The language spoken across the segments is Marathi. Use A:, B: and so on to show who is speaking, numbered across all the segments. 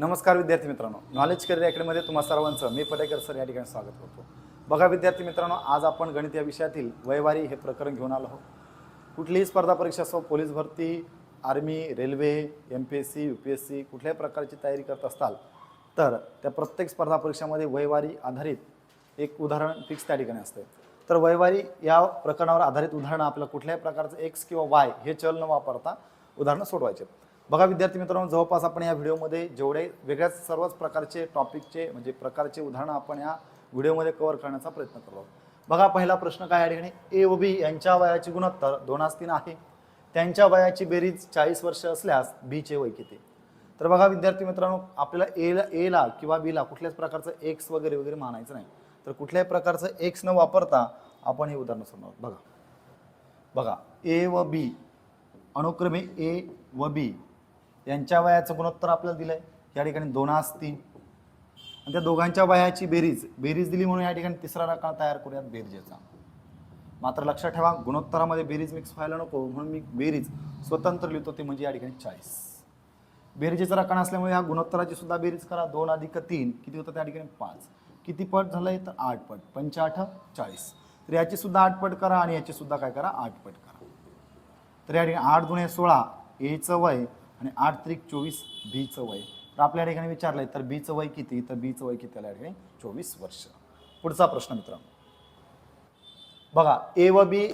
A: नमस्कार विद्यार्थी मित्रांनो. नॉलेज करिअर अकॅडमीमध्ये तुम्हा सर्वांचं मी पटेकर सर या ठिकाणी स्वागत करतो. बघा विद्यार्थी मित्रांनो आज आपण गणित या विषयातील वयवारी हे प्रकरण घेऊन आलो आहोत. कुठलीही स्पर्धा परीक्षा असो पोलीस भरती army railway M P S C U P S C कुठल्याही प्रकारची तयारी करत असाल तर त्या प्रत्येक स्पर्धा परीक्षामध्ये वयवारी आधारित एक उदाहरण फिक्स त्या ठिकाणी असते तर वयवारी या प्रकरणावर आधारित उदाहरणं आपल्याला कुठल्याही प्रकारचं एक्स किंवा वाय हे चल न वापरता उदाहरणं सोडवायचे बघा विद्यार्थी मित्रांनो जवळपास आपण या व्हिडिओमध्ये जेवढे वेगळ्याच सर्वच प्रकारचे टॉपिकचे म्हणजे प्रकारचे उदाहरणं आपण या व्हिडिओमध्ये कव्हर करण्याचा प्रयत्न करतो. आहोत. बघा पहिला प्रश्न काय या ठिकाणी? ए व बी यांच्या वयाची गुणोत्तर दोनास तीन आहे. त्यांच्या वयाची बेरीज चाळीस वर्ष असल्यास बीचे वय किती? तर बघा विद्यार्थी मित्रांनो आपल्याला एला एला किंवा बीला कुठल्याच प्रकारचं एक्स वगैरे वगैरे मानायचं नाही. तर कुठल्याही प्रकारचं एक्स न वापरता आपण हे उदाहरण सोडणार बघा. बघा ए व बी अनुक्रमे ए व बी यांच्या वयाचं गुणोत्तर आपल्याला दिलं आहे या ठिकाणी दोनास तीन आणि त्या दोघांच्या वयाची बेरीज. बेरीज दिली म्हणून या ठिकाणी तिसरा रकाळ तयार करूयात बेरजेचा. मात्र लक्षात ठेवा गुणोत्तरामध्ये बेरीज मिक्स व्हायला नको. म्हणून मी बेरीज स्वतंत्र लिहितो ते म्हणजे या ठिकाणी चाळीस. बेरजेचा रकाण असल्यामुळे ह्या गुणोत्तराची सुद्धा बेरीज करा. दोन अधिक तीन. किती होतं? त्या ठिकाणी पाच. किती पट झालंय? तर आठ पट. पंचाठ चाळीस. तर याची सुद्धा आठ पट करा आणि याची सुद्धा काय करा? आठ पट करा. तर या ठिकाणी आठ दुणे सोळा. एचं वय आणि आठ त्रिक चोवीस बीचं वय. तर आपल्या ठिकाणी विचारलंय तर बीचं वय किती? तर बीचं वय किती आलं ठिकाणी? चोवीस वर्ष. पुढचा प्रश्न मित्रांनो. बघा ए व बी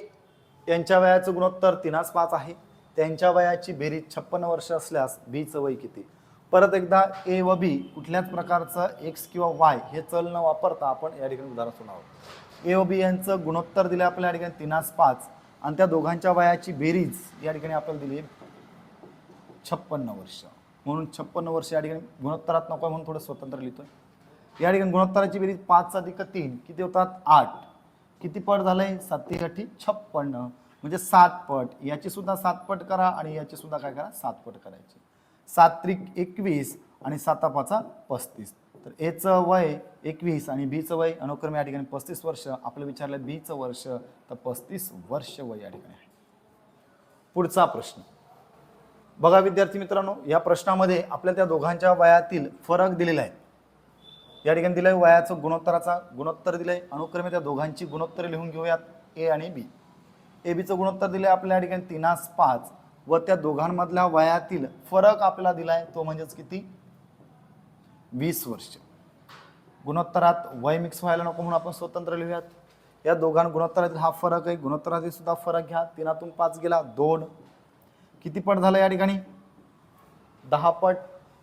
A: यांच्या वयाचं गुणोत्तर तिनास पाच आहे. त्यांच्या वयाची बेरीज छप्पन्न वर्ष असल्यास बीचं वय किती? परत एकदा ए व बी कुठल्याच प्रकारचं एक्स किंवा वाय हे चल न वापरता आपण या ठिकाणी उदाहरण सुनावं आहोत. ए व बी यांचं गुणोत्तर दिलं आपल्या या ठिकाणी तीनास पाच. आणि त्या दोघांच्या वयाची बेरीज या ठिकाणी आपल्याला दिली छप्पन्न वर्ष. म्हणून छप्पन्न वर्ष या ठिकाणी गुणोत्तरात नको आहे म्हणून थोडं स्वतंत्र लिहितोय. या ठिकाणी गुणोत्तराची बेरीज पाच अधिक तीन किती होतात? आठ. किती पट झालंय? साती छप्पन्न. म्हणजे सात पट. याची सुद्धा सात पट करा आणि याची सुद्धा काय करा? सात पट करायची. सात त्रिक एकवीस आणि साता पाचा पस्तीस. तर एचं वय एकवीस आणि बीचं वय अनुक्रमे या ठिकाणी पस्तीस वर्ष. आपलं विचारलं बीचं वर्ष. तर पस्तीस वर्ष वय या ठिकाणी आहे. पुढचा प्रश्न. बघा विद्यार्थी मित्रांनो या प्रश्नामध्ये आपल्या त्या दोघांच्या वयातील फरक दिलेला आहे. या ठिकाणी दिलंय वयाचं गुणोत्तराचा गुणोत्तर दिलंय. अनुक्रमे त्या दोघांची गुणोत्तरे लिहून घेऊयात ए आणि बी ए बीचं गुणोत्तर दिलंय आपल्या या ठिकाणी तिनास पाच. व त्या दोघांमधल्या वयातील फरक आपल्याला दिलाय तो म्हणजेच किती? वीस वर्ष. गुणोत्तरात वय मिक्स व्हायला नको म्हणून आपण स्वतंत्र लिहूयात. या दोघां गुणोत्तरातील हा फरक आहे गुणोत्तरातील सुद्धा फरक घ्या. तिनातून पाच गेला दोन. किती पट झालं या ठिकाणी? दहा पट.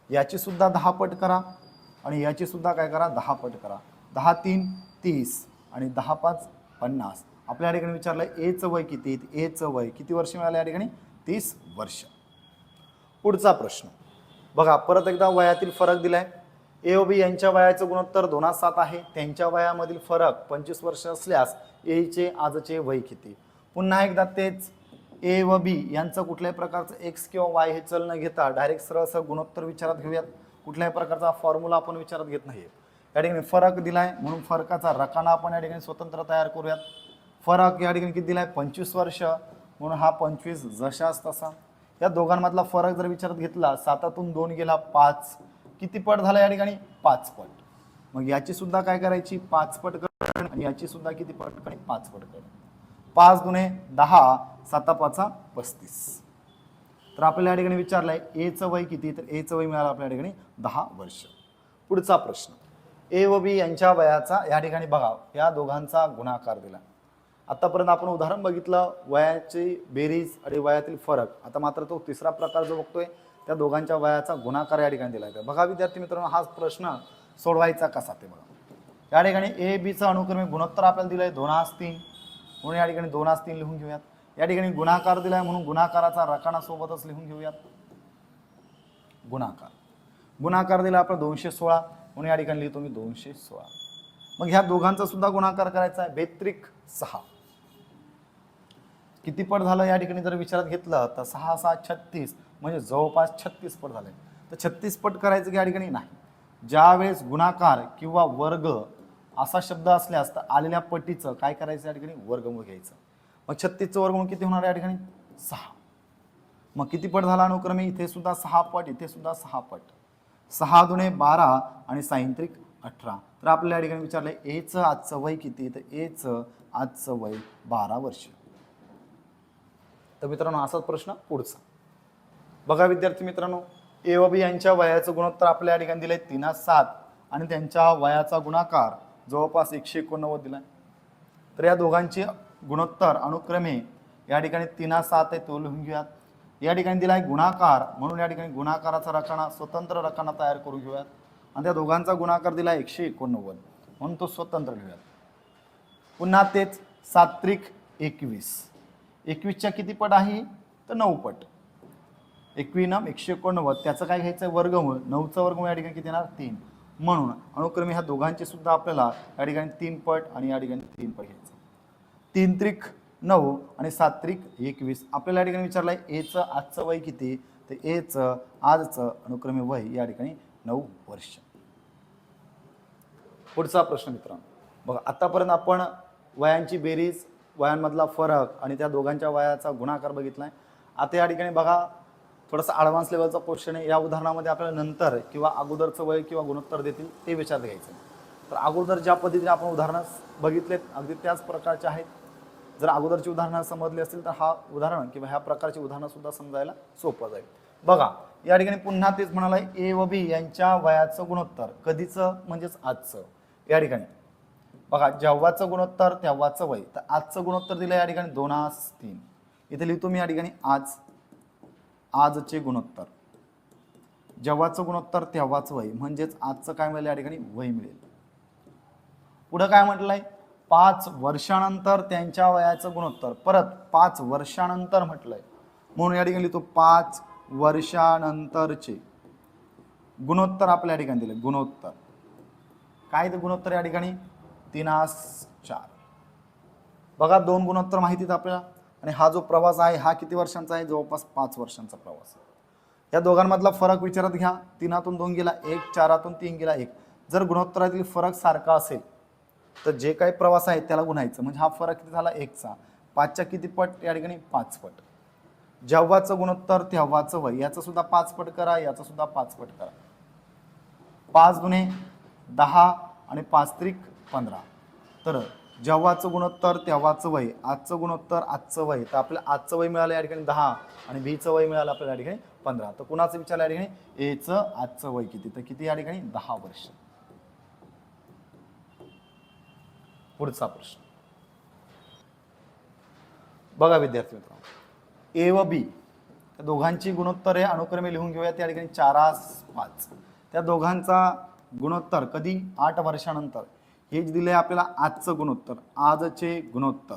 A: याची सुद्धा दहा पट करा आणि याची सुद्धा काय करा? दहा पट करा. दहा तीन तीस आणि दहा पाच पन्नास. आपल्या या ठिकाणी विचारलं एचं वय किती? एचं वय किती वर्ष मिळालं या ठिकाणी? तीस वर्ष. पुढचा प्रश्न. बघा परत एकदा वयातील फरक दिलाय. ए ओ बी यांच्या वयाचं गुणोत्तर दोनास सात आहे. त्यांच्या वयामधील फरक पंचवीस वर्ष असल्यास एचे आजचे वय किती? पुन्हा एकदा तेच. ए व बी यांचं कुठल्याही प्रकारचं एक्स किंवा वाय हे चल न घेता डायरेक्ट सरळ असं गुणोत्तर विचारात घेऊयात. कुठल्याही प्रकारचा फॉर्म्युला आपण विचारात घेत नाही या ठिकाणी फरक दिलाय म्हणून फरकाचा रकाना आपण या ठिकाणी स्वतंत्र तयार करूयात. फरक या ठिकाणी किती दिलाय? पंचवीस वर्ष. म्हणून हा पंचवीस जशाच तसा. या दोघांमधला फरक जर विचारात घेतला सातातून दोन गेला पाच. किती पट झाला या ठिकाणी? पाच पट. मग याची सुद्धा काय करायची? पाच पट करण आणि याची सुद्धा किती पट पाच पट करण पाच गुणे दहा. सातापाचा पाचा पस्तीस. तर आपल्याला या ठिकाणी विचारलंय एचं वय किती? तर एचं वय मिळालं आपल्या ठिकाणी दहा वर्ष. पुढचा प्रश्न. ए व बी यांच्या वयाचा या ठिकाणी बघा या दोघांचा गुणाकार दिला. आतापर्यंत आपण उदाहरण बघितलं वयाची बेरीज आणि वयातील फरक. आता मात्र तो तिसरा प्रकार जो बघतोय त्या दोघांच्या वयाचा गुणाकार या ठिकाणी दिला आहे बघा विद्यार्थी मित्रांनो हा प्रश्न सोडवायचा कसा ते बघा. या ठिकाणी ए बीचा अनुक्रमे गुणोत्तर आपल्याला दिलं आहे दोन आज तीन. म्हणून या ठिकाणी दोनास तीन लिहून घेऊयात. या ठिकाणी गुणाकार दिलाय म्हणून गुणाकाराचा रकाना सोबतच लिहून घेऊयात. गुणाकार. गुणाकार दिला आपला दोनशे सोळा म्हणून या ठिकाणी लिहितो मी दोनशे सोळा. मग ह्या दोघांचा सुद्धा गुणाकार करायचा आहे. बेत्रिक सहा. किती पट झालं या ठिकाणी जर विचारात घेतलं तर सहा सहा छत्तीस म्हणजे जवळपास छत्तीस पट झाले. तर छत्तीस पट करायचं की या ठिकाणी नाही. ज्यावेळेस गुणाकार किंवा वर्ग असा शब्द असल्यास तर आलेल्या पटीचं काय करायचं या ठिकाणी? वर्गमूळ घ्यायचं. मग छत्तीसचं वर्गमूळ किती होणार या ठिकाणी? सहा. मग किती पट झाला अनुक्रमे? इथे सुद्धा सहा पट इथे सुद्धा सहा पट. सहा दुणे बारा आणि सायंत्रिक अठरा. तर आपल्याला या ठिकाणी विचारलं एचं आजचं वय किती? तर एचं आजचं वय बारा वर्ष. तर मित्रांनो असाच प्रश्न पुढचा. बघा विद्यार्थी मित्रांनो ए व बी यांच्या वयाचं गुणोत्तर आपल्या या ठिकाणी दिलंय तीना सात आणि त्यांच्या वयाचा गुणाकार जवळपास एकशे एकोणनव्वद दिलाय. तर या दोघांची गुणोत्तर अनुक्रमे या ठिकाणी तिना सात आहे तो लिहून घेऊयात. या ठिकाणी दिला आहे गुणाकार म्हणून या ठिकाणी गुणाकाराचा रकाना स्वतंत्र रकाना तयार करून घेऊयात. आणि त्या दोघांचा गुणाकार दिला एकशे एकोणनव्वद. म्हणून तो स्वतंत्र लिहूयात. पुन्हा तेच सात्विक एकवीस. एकवीसच्या किती पट आहे? तर नऊ पट. एकविनम एकशे एकोणनव्वद. त्याचं काय घ्यायचं? आहे वर्गमूळ. नऊचं वर्गमूळ या ठिकाणी किती येणार? तीन. म्हणून अनुक्रमे ह्या दोघांचे सुद्धा आपल्याला या ठिकाणी तीन पट आणि या ठिकाणी तीन पट घ्यायचे. तीन त्रिक नऊ आणि सात त्रिक एकवीस. आपल्याला या ठिकाणी विचारलं आहे एचं आजचं वय किती? तर एचं आजचं अनुक्रमे वय या ठिकाणी नऊ वर्ष. पुढचा प्रश्न मित्रांनो. बघा आतापर्यंत आपण वयांची बेरीज वयांमधला फरक आणि त्या दोघांच्या वयाचा गुणाकार बघितला आहे आता या ठिकाणी बघा थोडासा ॲडव्हान्स लेवलचा क्वेश्चन आहे. या उदाहरणामध्ये आपल्याला नंतर किंवा अगोदरचं वय किंवा गुणोत्तर देतील ते विचार घ्यायचं. तर अगोदर ज्या पद्धतीने आपण उदाहरणं बघितलेत अगदी त्याच प्रकारचे आहेत. जर अगोदरची उदाहरणं समजली असतील तर हा उदाहरण किंवा ह्या प्रकारची उदाहरणं सुद्धा समजायला सोपं जाईल. बघा या ठिकाणी पुन्हा तेच म्हणाला ए व बी यांच्या वयाचं गुणोत्तर कधीचं म्हणजेच आजचं. या ठिकाणी. बघा जेव्हाचं गुणोत्तर तेव्हाचं वय. तर आजचं गुणोत्तर दिलं या ठिकाणी दोन आज तीन. इथे लिहितो मी या ठिकाणी आज आजचे गुणोत्तर. जेव्हाचं गुणोत्तर तेव्हाच वय. म्हणजेच आजचं काय मिळेल या ठिकाणी? वय मिळेल. पुढं काय म्हटलंय? पाच वर्षानंतर त्यांच्या वयाचं गुणोत्तर. परत पाच वर्षानंतर म्हटलंय. म्हणून या ठिकाणी लिहितो पाच वर्षानंतरचे. गुणोत्तर आपल्या ठिकाणी दिले गुणोत्तर. काय ते गुणोत्तर या ठिकाणी? तीनास चार. बघा दोन गुणोत्तर माहितीत आपल्याला. आणि हा जो प्रवास आहे हा किती वर्षांचा आहे? जवळपास पाच वर्षांचा प्रवास आहे. या दोघांमधला फरक विचारात घ्या. तीनातून दोन गेला एक चारातून तीन गेला एक. जर गुणोत्तरातील फरक सारखा असेल तर जे काही प्रवास आहे त्याला गुणायचं म्हणजे हा फरक किती झाला? एकचा. पाचच्या किती पट? या ठिकाणी पाच पट. जेव्हाचं गुणोत्तर तेव्हाचं वय. याचं सुद्धा पाच पट करा याचं सुद्धा पाच पट करा. पाच गुणे दहा आणि पाच त्रिक पंधरा. तर जेव्हाचं गुणोत्तर तेव्हाचं वय. आजचं गुणोत्तर आजचं वय. तर आपल्याला आजचं वय मिळालं या ठिकाणी दहा आणि बीचं वय मिळालं आपल्याला या ठिकाणी पंधरा. तर कुणाचं विचारलं या ठिकाणी? एचं आजचं वय किती? तर किती या ठिकाणी? दहा वर्ष. पुढचा प्रश्न. बघा विद्यार्थी मित्रांनो. ए व बी त्या दोघांची गुणोत्तरे अनुक्रमे लिहून घेऊया. त्या ठिकाणी चारास पाच. त्या दोघांचा गुणोत्तर कधी? आठ वर्षानंतर. हे दिले आपल्याला आजचं गुणोत्तर. आजचे गुणोत्तर.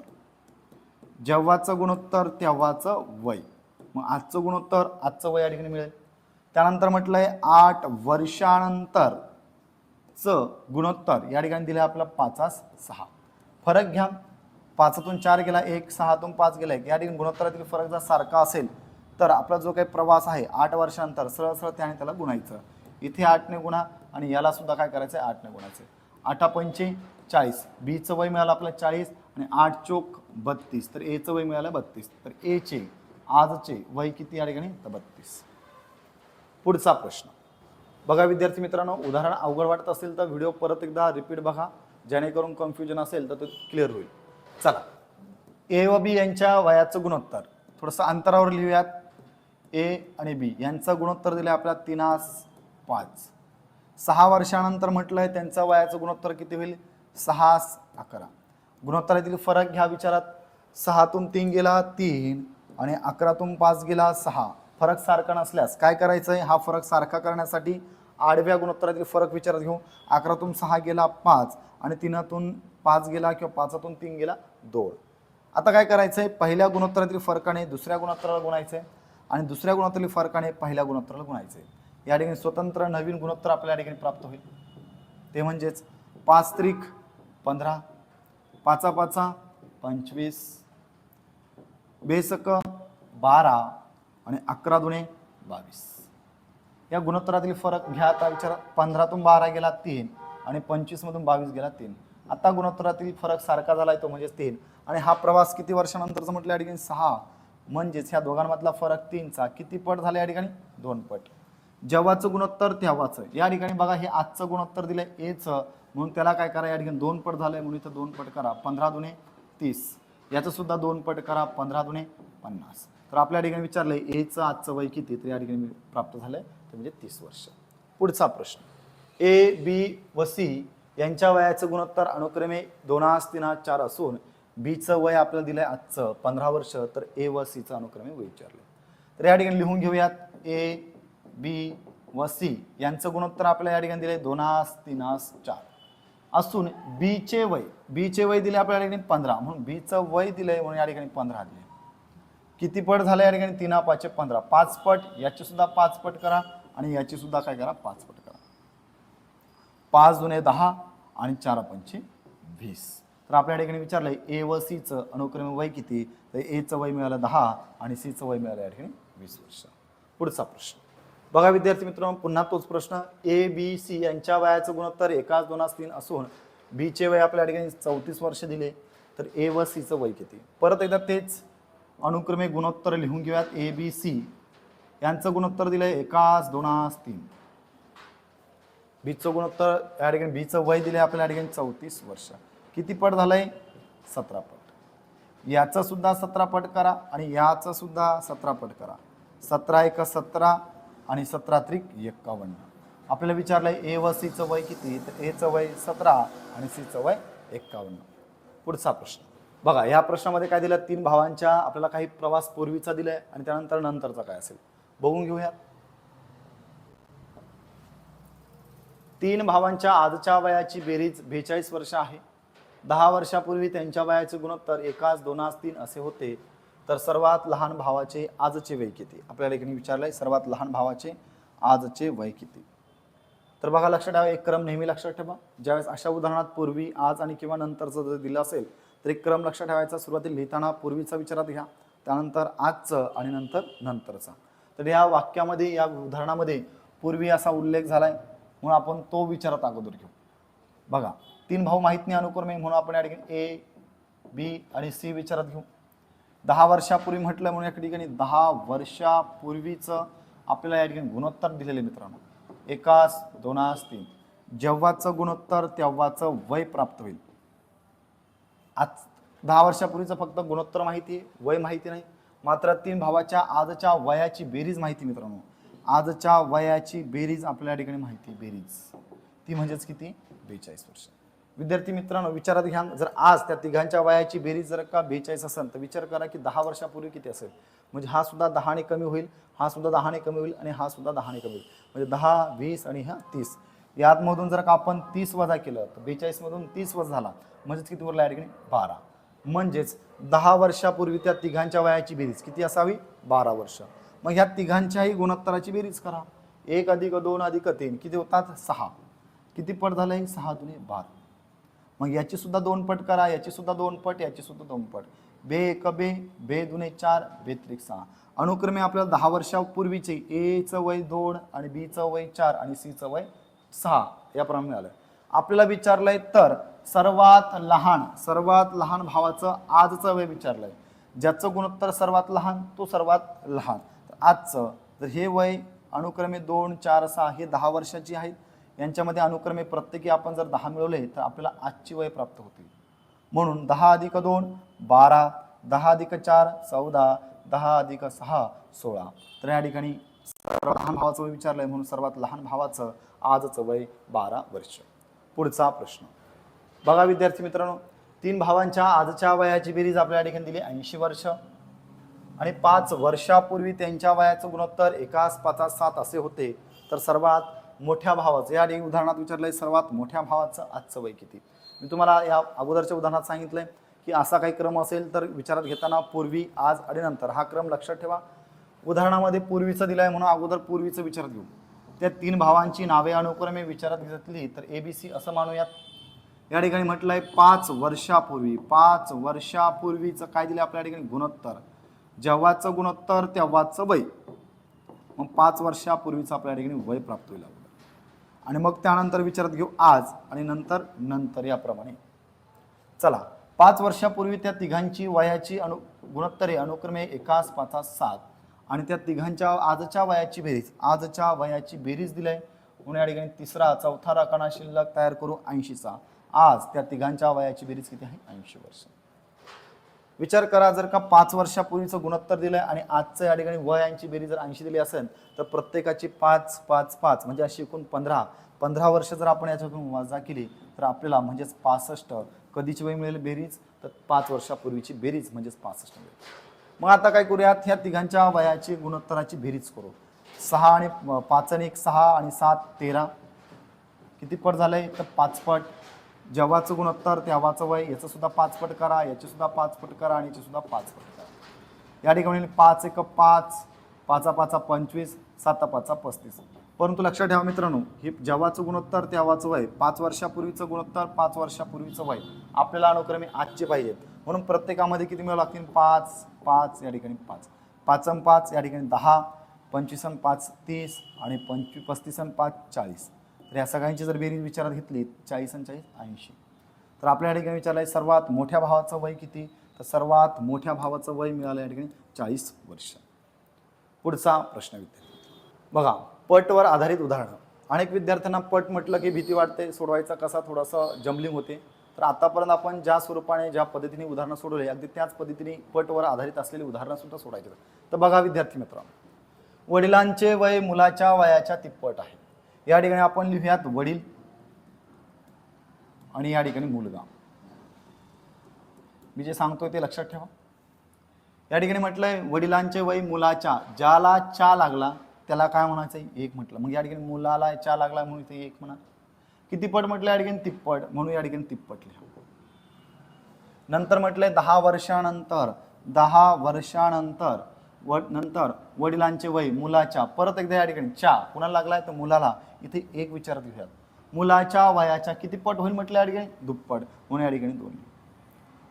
A: जेव्हाचं गुणोत्तर तेव्हाचं वय. मग आजचं गुणोत्तर आजचं वय या ठिकाणी मिळेल. त्यानंतर म्हटलंय आठ वर्षानंतरचं गुणोत्तर. या ठिकाणी दिलं आपल्याला पाचास सहा. फरक घ्या. पाचातून चार गेला एक सहातून पाच गेला एक. या ठिकाणी गुणोत्तरातील फरक जर सारखा असेल तर आपला जो काही प्रवास आहे आठ वर्षानंतर सरळ सरळ त्याने त्याला गुणायचं. इथे आठने गुणा आणि याला सुद्धा काय करायचं आहे आठने गुणायचं आठा पंचे चाळीस. बीचं वय मिळालं आपल्याला चाळीस आणि आठ चोक बत्तीस. तर एचं वय मिळालं बत्तीस. तर एचे आजचे वय किती या ठिकाणी? तर बत्तीस. पुढचा प्रश्न. बघा विद्यार्थी मित्रांनो उदाहरण अवघड वाटत असेल तर व्हिडिओ परत एकदा रिपीट बघा. जेणेकरून कन्फ्युजन असेल तर ते क्लिअर होईल. चला. ए व बी यांच्या वयाचं गुणोत्तर. थोडंसं अंतरावर लिहूयात. ए आणि बी यांचं गुणोत्तर दिलं आपल्याला तीनास पाच. सहा वर्षानंतर म्हटलं आहे त्यांचं वयाचं गुणोत्तर किती होईल? सहा अकरा. गुणोत्तरातील फरक घ्या विचारात. सहातून तीन गेला तीन आणि अकरातून पाच गेला सहा. फरक सारखा नसल्यास काय करायचं आहे हा फरक सारखा करण्यासाठी आडव्या गुणोत्तरातील फरक विचारात घेऊ. अकरातून सहा गेला पाच. आणि तिनातून पाच गेला किंवा पाचातून तीन गेला दोन. आता काय करायचं आहे पहिल्या गुणोत्तरातील फरकाने दुसऱ्या गुणोत्तराला गुणायचं आहे आणि दुसऱ्या गुणोत्तरातील फरकाने पहिल्या गुणोत्तराला गुणायचं आहे या ठिकाणी स्वतंत्र नवीन गुणोत्तर आपल्या या ठिकाणी प्राप्त होईल. ते म्हणजेच पाच त्रिक पंधरा पाचा पाचा पंचवीस बेसक बारा आणि अकरा दुणे बावीस. या गुणोत्तरातील फरक घ्या आता विचारा. पंधरातून बारा गेला तीन आणि पंचवीसमधून बावीस गेला तीन. आता गुणोत्तरातील फरक सारखा झाला आहे तो म्हणजे तीन. आणि हा प्रवास किती वर्षानंतरचा म्हटलं या ठिकाणी? सहा. म्हणजेच ह्या दोघांमधला फरक तीनचा. किती पट झाला या ठिकाणी? दोन पट. जेव्हाचं गुणोत्तर तेव्हाचं. या ठिकाणी बघा हे आजचं गुणोत्तर दिलंय एचं. म्हणून त्याला काय करा या ठिकाणी दोन पट झालंय म्हणून इथं दोन पट करा. पंधरा दुने तीस. याचं सुद्धा दोन पट करा पंधरा दुने पन्नास. तर आपल्या ठिकाणी विचारलंय एचं आजचं वय किती? तर या ठिकाणी प्राप्त झालंय ते म्हणजे तीस वर्ष. पुढचा प्रश्न. ए बी व सी यांच्या वयाचं गुणोत्तर अनुक्रमे दोनास तिना चार असून बीचं वय आपल्याला दिलंय आजचं पंधरा वर्ष. तर ए व सीचं अनुक्रमे वय विचारलं. तर या ठिकाणी लिहून घेऊयात. ए बी व सी यांचं गुणोत्तर आपल्याला या ठिकाणी दिले दोनास तिनास चार. असून बीचे वय बीचे वय दिले आपल्याला या ठिकाणी पंधरा. म्हणून बीचं वय दिलंय म्हणून या ठिकाणी पंधरा दिले किती पट झालं या ठिकाणी? तिना पाचशे पंधरा. पाच पट याची सुद्धा पाच पट करा आणि याची सुद्धा काय करा? पाच पट पाच जुने दहा आणि चार पंचे वीस. तर आपल्या ठिकाणी विचारलं ए व सीचं अनुक्रमे वय किती? तर एचं वय मिळालं दहा आणि सीचं वय मिळालं या ठिकाणी वीस वर्ष. पुढचा प्रश्न. बघा विद्यार्थी मित्रांनो पुन्हा तोच प्रश्न. ए बी सी यांच्या वयाचं गुणोत्तर एकाच दोनास तीन असून बीचे वय आपल्या ठिकाणी चौतीस वर्ष दिले. तर ए व सीचं वय किती? परत एकदा तेच अनुक्रमे गुणोत्तर लिहून घेऊयात. ए बी सी यांचं गुणोत्तर दिलंय एकाच दोनास तीन. बीचचं गुणोत्तर या ठिकाणी बीचं वय दिले आपल्याला या ठिकाणी चौतीस वर्ष. किती पट झालंय? सतरा पट. याचं सुद्धा सतरा पट करा आणि याचं सुद्धा सतरा पट करा. सतरा एक सतरा आणि सतरा त्रिक एक्कावन्न. आपल्याला विचारलंय ए व सीचं वय किती? तर एचं वय सतरा आणि सीचं वय एक्कावन्न. पुढचा प्रश्न. बघा या प्रश्नामध्ये काय दिलं? तीन भावांच्या आपल्याला काही प्रवास पूर्वीचा दिलाय आणि त्यानंतर नंतरचा काय असेल? बघून घेऊयात. तीन भावांच्या आजच्या वयाची बेरीज बेचाळीस वर्ष आहे. दहा वर्षापूर्वी त्यांच्या वयाचे गुणोत्तर एकाच दोनास तीन असे होते. तर सर्वात लहान भावाचे आजचे वय किती? आपल्याला विचारलं विचारलंय सर्वात लहान भावाचे आजचे वय किती? तर बघा लक्षात ठेवा एक क्रम नेहमी लक्षात ठेवा. ज्यावेळेस अशा उदाहरणात पूर्वी आज आणि किंवा नंतरचं जर दिलं असेल तर एक क्रम लक्षात ठेवायचा. सुरुवातीला लिहिताना पूर्वीचा विचारात घ्या. त्यानंतर आजचं आणि नंतर नंतरचा. तर या वाक्यामध्ये या उदाहरणामध्ये पूर्वी असा उल्लेख झाला आहे म्हणून आपण तो विचारात अगोदर घेऊ. बघा तीन भाऊ माहीत नाही अनुक्रमे म्हणून आपण या ठिकाणी ए बी आणि सी विचारात घेऊ. दहा वर्षापूर्वी म्हटलं म्हणून या ठिकाणी दहा वर्षापूर्वीचं आपल्याला या ठिकाणी गुणोत्तर दिलेले मित्रांनो. एकास दोनास तीन. जेव्हाचं गुणोत्तर तेव्हाचं वय प्राप्त होईल. आज दहा वर्षापूर्वीचं फक्त गुणोत्तर माहिती आहे वय माहिती नाही. मात्र तीन भावाच्या आजच्या वयाची बेरीज माहिती मित्रांनो. आजच्या वयाची बेरीज आपल्या ठिकाणी माहिती बेरीज. ती म्हणजेच किती? बेचाळीस वर्ष. विद्यार्थी मित्रांनो विचारात घ्या. जर आज त्या तिघांच्या वयाची बेरीज जर का बेचाळीस असेल तर विचार करा की दहा वर्षापूर्वी किती असेल? म्हणजे हा सुद्धा दहाने कमी होईल हा सुद्धा दहाने कमी होईल आणि हा सुद्धा दहाने कमी होईल. म्हणजे दहा वीस आणि हा तीस. यातमधून जर का आपण तीस वजा केलं तर बेचाळीसमधून तीस वजा झाला म्हणजेच किती उरला या ठिकाणी? बारा. म्हणजेच दहा वर्षापूर्वी त्या तिघांच्या वयाची बेरीज किती असावी? बारा वर्ष. मग ह्या तिघांच्याही गुणोत्तराची बेरीज करा. एक अधिक दोन अधिक तीन. किती होतात? सहा. किती पट झालंय सहा दुने बारा. मग याची सुद्धा दोन पट करा. याची सुद्धा दोन पट याची सुद्धा दोन पट. बे एक बे. बे दुने चार बे त्रिक सहा. अनुक्रमे आपल्याला दहा वर्षापूर्वीचे एचं वय दोन आणि बीचं वय चार आणि सीचं वय सहा याप्रमाणे मिळालं आपल्याला विचारलंय तर सर्वात लहान सर्वात लहान भावाचं आजचं वय विचारलंय. ज्याचं गुणोत्तर सर्वात लहान तो सर्वात लहान. आजचं तर हे वय अनुक्रमे दोन चार सहा हे दहा वर्षाची आहेत. यांच्यामध्ये अनुक्रमे प्रत्येकी आपण जर दहा मिळवले तर आपल्याला आजची वय प्राप्त होतील. म्हणून दहा अधिक दोन बारा दहा अधिक चार चौदा दहा अधिक सहा सोळा. तर या ठिकाणी लहान भावाचं वय विचारलंय म्हणून सर्वात लहान भावाचं आजचं वय बारा वर्ष. पुढचा प्रश्न. बघा विद्यार्थी मित्रांनो तीन भावांच्या आजच्या वयाची बेरीज आपल्या ठिकाणी दिली ऐंशी वर्ष. आणि पाच वर्षापूर्वी त्यांच्या वयाचं गुणोत्तर एकाच पाचास सात असे होते. तर सर्वात मोठ्या भावाचं या ठिकाणी उदाहरणात विचारलंय सर्वात मोठ्या भावाचं आजचं वय किती? मी तुम्हाला या अगोदरच्या उदाहरणात सांगितलंय की असा काही क्रम असेल तर विचारात घेताना पूर्वी आज आणि नंतर. हा क्रम लक्षात ठेवा. उदाहरणामध्ये पूर्वीचं दिलंय म्हणून अगोदर पूर्वीचं विचारात घेऊ. त्या तीन भावांची नावे अनुक्रमे विचारात घेतली तर ए बी सी असं मानूयात. या ठिकाणी म्हटलंय पाच वर्षापूर्वी. पाच वर्षापूर्वीचं काय दिलं आपल्या ठिकाणी? गुणोत्तर. जेव्हाचं गुणोत्तर तेव्हाचं वय. मग पाच वर्षापूर्वीचं आपल्या ठिकाणी वय प्राप्त होईल. आणि मग त्यानंतर विचारात घेऊ आज आणि नंतर नंतर याप्रमाणे. चला पाच वर्षापूर्वी त्या तिघांची वयाची अनु गुणोत्तरे अनुक्रमे एकास पाचा सात. आणि त्या तिघांच्या आजच्या वयाची बेरीज आजच्या वयाची बेरीज दिली आहे म्हणून या ठिकाणी तिसरा चौथा राखणा शिल्लक तयार करू ऐंशीचा. आज त्या तिघांच्या वयाची बेरीज किती आहे? ऐंशी वर्ष. विचार करा जर का पाच वर्षापूर्वीचं गुणोत्तर दिलं आणि आजचं या ठिकाणी वयांची बेरी जर ऐंशी दिली असेल तर प्रत्येकाची पाच पाच पाच म्हणजे अशी एकूण पंधरा पंधरा वर्ष जर आपण याच्यातून वजा केली तर आपल्याला म्हणजेच पासष्ट कधीची वय मिळेल बेरीज? तर पाच वर्षापूर्वीची बेरीज म्हणजेच पासष्ट मिळेल. मग आता काय करूयात? ह्या तिघांच्या वयाची गुणोत्तराची बेरीज करू. सहा आणि पाच आणि एक सहा आणि सात तेरा. किती पट झालंय? तर पाच पट. जेव्हाचं गुणोत्तर तेव्हाचं वय याचं सुद्धा पाचपट करा याचे सुद्धा पाचपट करा आणि याचे सुद्धा पाच पट करा. या ठिकाणी पाच एक पाच पाचा पाचा पंचवीस साता पाचा पस्तीस. परंतु लक्षात ठेवा मित्रांनो हे जेव्हाचं गुणोत्तर तेव्हाचं वय पाच वर्षापूर्वीचं गुणोत्तर पाच वर्षापूर्वीचं वय आपल्याला अनुक्रमे आजचे पाहिजेत. म्हणून प्रत्येकामध्ये किती मिळावं लागतील? पाच पाच या ठिकाणी पाच. पाचम पाच या ठिकाणी दहा पंचवीसन पाच तीस आणि पंचवीस पस्तीसम पाच चाळीस. तर या सगळ्यांची जर बेरीज विचारात घेतली चाळीस आणि चाळीस ऐंशी. तर आपल्या या ठिकाणी विचारलं आहे सर्वात मोठ्या भावाचं वय किती? तर सर्वात मोठ्या भावाचं वय मिळालं या ठिकाणी चाळीस वर्ष. पुढचा प्रश्न विद्यार्थी. बघा पटवर आधारित उदाहरणं. अनेक विद्यार्थ्यांना पट म्हटलं की भीती वाटते सोडवायचा कसा थोडासा जम्बलिंग होते. तर आतापर्यंत आपण ज्या स्वरूपाने ज्या पद्धतीने उदाहरणं सोडवली अगदी त्याच पद्धतीने पटवर आधारित असलेली उदाहरणं सुद्धा सोडायची. तर बघा विद्यार्थी मित्रांनो वडिलांचे वय मुलाच्या वयाच्या तिप्पट आहे. या ठिकाणी आपण लिहूयात वडील आणि या ठिकाणी मुलगा. मी जे सांगतोय ते लक्षात ठेवा. या ठिकाणी म्हटलंय वडिलांचे वय मुलाच्या ज्याला चा लागला त्याला काय म्हणायचं एक म्हटलं. मग या ठिकाणी मुलाला चा लागला म्हणून इथे एक म्हणा. किती पट म्हटलं या ठिकाणी? तिप्पट. म्हणून या ठिकाणी तिप्पट लिहा. नंतर म्हटलंय दहा वर्षानंतर. दहा वर्षानंतर. व नंतर वडिलांचे वय मुलाच्या परत एकदा या ठिकाणी चा कुणाला लागलाय? तर मुलाला. इथे एक विचारात घेऊयात. मुलाच्या वयाच्या किती पट होईल म्हटलं या ठिकाणी? दुप्पट. म्हणून या ठिकाणी दोन.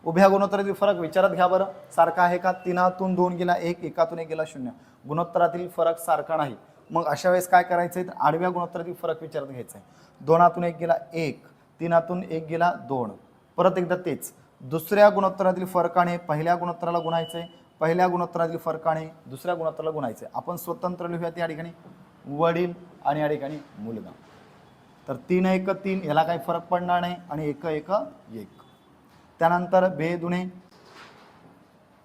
A: उभ्या गुणोत्तरातील फरक विचारात घ्या बरं. सारखा आहे का? तिनातून दोन गेला एक एकातून एक गेला शून्य. गुणोत्तरातील फरक सारखा नाही. मग अशा वेळेस काय करायचं आहे तर आडव्या गुणोत्तरातील फरक विचारात घ्यायचा आहे दोनातून एक गेला एक तिनातून एक गेला दोन. परत एकदा तेच. दुसऱ्या गुणोत्तरातील फरकाने पहिल्या गुणोत्तराला गुणायचं आहे पहिल्या गुणोत्तरातील फरकाने दुसऱ्या गुणोत्तराला गुणायचं. आपण स्वतंत्र लिहूयात या ठिकाणी. वडील आणि या ठिकाणी मुलगा. तर तीन एक तीन याला काही फरक पडणार नाही. आणि एक एक एक. त्यानंतर बे दुणे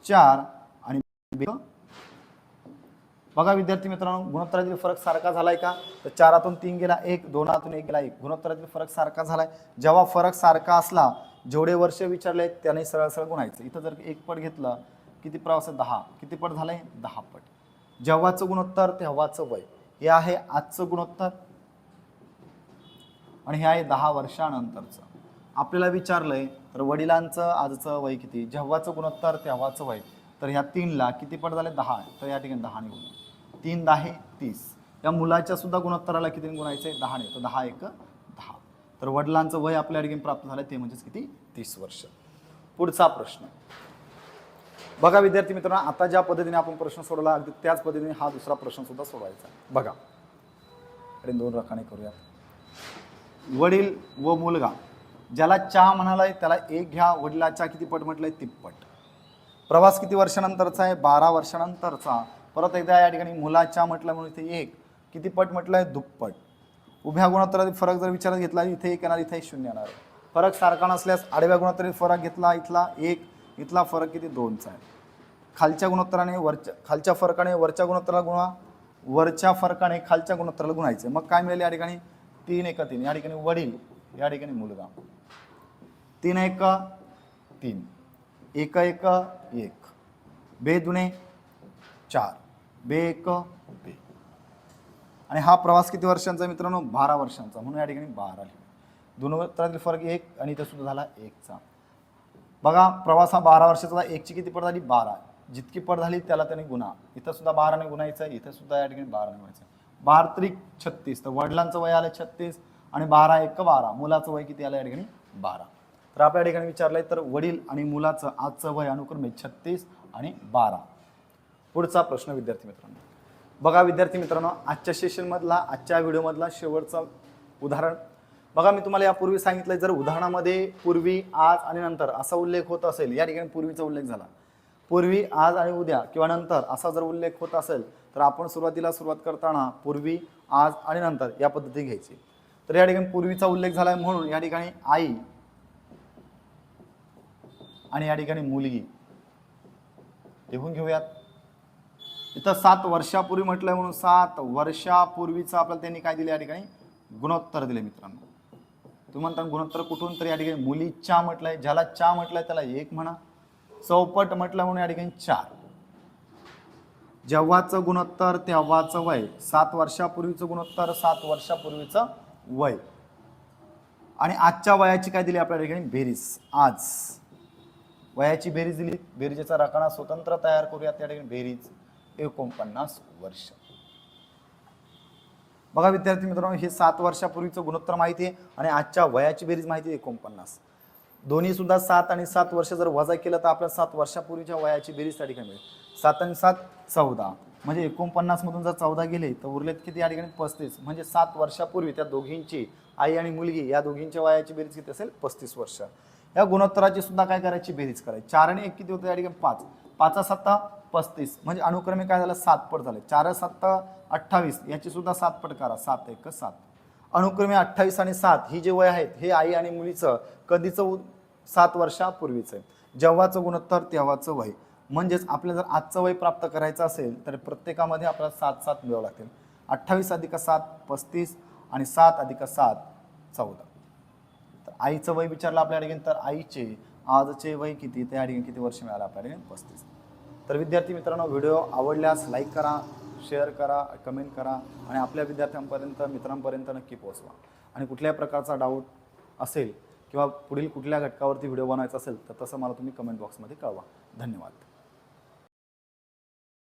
A: चार आणि बे बघा विद्यार्थी मित्रांनो गुणोत्तरातील फरक सारखा झालाय का? तर चारातून तीन गेला एक दोनातून एक गेला एक. गुणोत्तरातील फरक सारखा झालाय. जेव्हा फरक सारखा असला जेवढे वर्ष विचारले त्याने सरळ सरळ गुणायचं. इथं जर एक पट घेतलं किती प्रवास आहे? दहा. किती पट झालंय दहा पट. जेव्हाचं गुणोत्तर तेव्हाचं वय. हे आहे आजचं गुणोत्तर. आणि हे आहे दहा वर्षानंतरचं. आपल्याला विचारलंय तर वडिलांचं आजचं वय किती? जेव्हाचं गुणोत्तर तेव्हाचं वय. तर ह्या तीनला किती पट झाले? दहा. तर या ठिकाणी दहा निघून तीन दहा तीस. या मुलाच्या सुद्धा गुणोत्तराला किती गुणायचं आहे दहाने तर दहा एक दहा. तर वडिलांचं वय आपल्या ठिकाणी प्राप्त झालं ते म्हणजेच किती? तीस वर्ष. पुढचा प्रश्न. बघा विद्यार्थी मित्रांनो आता ज्या पद्धतीने आपण प्रश्न सोडवला अगदी त्याच पद्धतीने हा दुसरा प्रश्न सुद्धा सोडवायचा आहे. बघा. आणि दोन रकाने करूयात. वडील व मुलगा ज्याला चहा म्हणालाय त्याला एक घ्या. वडिलाच्या किती पट म्हटलंय? तिप्पट. प्रवास किती वर्षानंतरचा आहे? बारा वर्षानंतरचा. परत एकदा या ठिकाणी मुलाच्या म्हटलं म्हणून इथे एक. किती पट म्हटलंय? दुप्पट. उभ्या गुणोत्तरात फरक जर विचारात घेतला इथे एक येणार इथे शून्य येणार. फरक सारखा नसल्यास आडव्या गुणोत्तरात फरक घेतला इथला एक. इथला फरक किती? दोनचा आहे. खालच्या गुणोत्तराने वरच्या खालच्या फरकाने वरच्या गुणोत्तराला गुणा वरच्या फरकाने खालच्या गुणोत्तराला गुणायचे. मग काय मिळेल या ठिकाणी? तीन एक तीन. या ठिकाणी वडील या ठिकाणी मुलगा. तीन एक तीन. एक एक एक. बे दुने चार. बे एक बे. आणि हा प्रवास किती वर्षांचा मित्रांनो? बारा वर्षांचा. म्हणून या ठिकाणी बारा लिहिलं. दोन उत्तरातील फरक एक आणि इथं सुद्धा झाला एकचा. बघा प्रवास हा बारा वर्षाचा एकची किती पड झाली? बारा. जितकी पड झाली त्याला त्याने गुन्हा इथं सुद्धा बाराने गुन्हायचं आहे इथं सुद्धा या ठिकाणी बाराने गुणायचं आहे. त्रिक छत्तीस. तर वडिलांचं वय आलं छत्तीस आणि बारा एक बारा. मुलाचं वय किती आलं या ठिकाणी? बारा. तर आपल्या ठिकाणी विचारलंय तर वडील आणि मुलाचं आजचं वय अनुक्रमे छत्तीस आणि बारा. पुढचा प्रश्न विद्यार्थी मित्रांनो. बघा विद्यार्थी मित्रांनो आजच्या सेशनमधला आजच्या व्हिडिओमधला शेवटचा उदाहरण बघा मी तुम्हाला यापूर्वी सांगितलं जर उदाहरणामध्ये पूर्वी आज आणि नंतर असा उल्लेख होत असेल या ठिकाणी पूर्वीचा उल्लेख झाला. पूर्वी आज आणि उद्या किंवा नंतर असा जर उल्लेख होत असेल तर आपण सुरुवातीला सुरुवात करताना पूर्वी आज आणि नंतर या पद्धती घ्यायची. तर या ठिकाणी पूर्वीचा उल्लेख झाला आहे म्हणून या ठिकाणी आई आणि या ठिकाणी मुलगी. लिहून घेऊयात. इथं सात वर्षापूर्वी म्हटलंय म्हणून सात वर्षापूर्वीचं आपल्याला त्यांनी काय दिले या ठिकाणी? गुणोत्तर दिले मित्रांनो. तुम्ही म्हणता गुणोत्तर कुठून तर या ठिकाणी मुली चा म्हटलंय ज्याला चा म्हटलंय त्याला एक म्हणा. चौपट म्हटलं म्हणून या ठिकाणी चार. जेव्हाचं गुणोत्तर तेव्हाचं वय. सात वर्षापूर्वीचं गुणोत्तर सात वर्षापूर्वीचं वय. आणि आजच्या वयाची काय दिली आपल्या ठिकाणी? बेरीज. आज. वयाची बेरीज दिली. बेरीजेचा रकाना स्वतंत्र तयार करूया त्या ठिकाणी. बेरीज एकोणपन्नास वर्ष. बघा विद्यार्थी मित्रांनो हे सात वर्षापूर्वीचं गुणोत्तर माहिती आहे आणि आजच्या वयाची बेरीज माहिती आहे एकोणपन्नास. दोन्ही सुद्धा सात आणि सात वर्ष जर वजा केलं तर आपल्या सात वर्षापूर्वीच्या वयाची बेरीज त्या ठिकाणी मिळेल. सात आणि सात चौदा. म्हणजे एकोणपन्नास मधून जर चौदा गेले तर उरलेत किती या ठिकाणी? पस्तीस. म्हणजे सात वर्षापूर्वी त्या दोघींची आई आणि मुलगी या दोघींच्या वयाची बेरीज किती असेल? पस्तीस वर्ष. या गुणोत्तराची सुद्धा काय करायची? बेरीज करायची. चार आणि एक किती होतं या ठिकाणी? पाच. पाचा सत्ता पस्तीस. म्हणजे अनुक्रमे काय झालं? सात पट झाले. चार सात अठ्ठावीस. याची सुद्धा सात पट करा. सात एक सात. अनुक्रमे अठ्ठावीस आणि सात ही जे वय आहेत हे आई आणि मुलीचं कधीचं सात वर्षापूर्वीचं आहे. जेव्हाचं गुणोत्तर तेव्हाचं वय. म्हणजेच आपल्याला जर आजचं वय प्राप्त करायचं असेल तर प्रत्येकामध्ये आपल्याला सात सात मिळावं लागतील. अठ्ठावीस अधिक सात पस्तीस आणि सात अधिक सात चौदा. तर आईचं वय विचारलं आपल्या ठिकाणी तर आईचे आजचे वय किती? त्या ठिकाणी किती वर्ष मिळालं आपल्या पस्तीस. तर विद्यार्थी मित्रांनो व्हिडिओ आवडल्यास लाईक करा शेअर करा कमेंट करा आणि आपल्या विद्यार्थ्यांपर्यंत मित्रांपर्यंत नक्की पोहोचवा. आणि कुठल्याही प्रकारचा डाऊट असेल किंवा पुढील कुठल्या घटकावरती व्हिडिओ बनवायचा असेल तर तसं मला तुम्ही कमेंट बॉक्समध्ये कळवा. धन्यवाद.